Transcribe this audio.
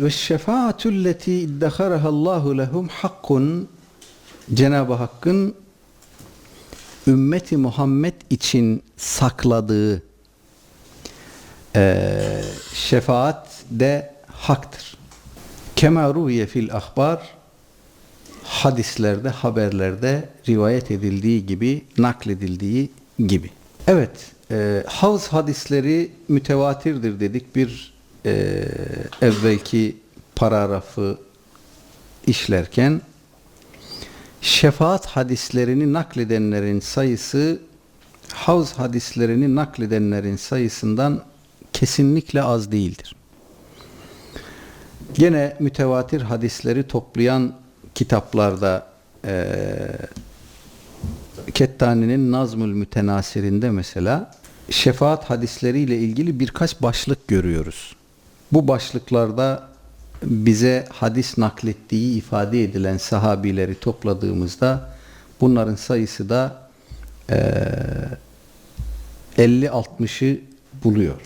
Ve şefaatü leti iddeharahallahu lehum hakkun Cenab-ı Hakk'ın ümmeti Muhammed için sakladığı eee şefaat de haktır. Kema ruhiye fil ahbar hadislerde, haberlerde rivayet edildiği gibi, nakledildiği gibi. Evet, e, havz hadisleri mütevatirdir dedik. Bir e, evvelki paragrafı işlerken şefaat hadislerini nakledenlerin sayısı havz hadislerini nakledenlerin sayısından kesinlikle az değildir. Gene mütevatir hadisleri toplayan kitaplarda eee Kettani'nin Nazmül Mütenasir'inde mesela şefaat hadisleriyle ilgili birkaç başlık görüyoruz. Bu başlıklarda bize hadis naklettiği ifade edilen sahabileri topladığımızda bunların sayısı da eee 50-60'ı buluyor.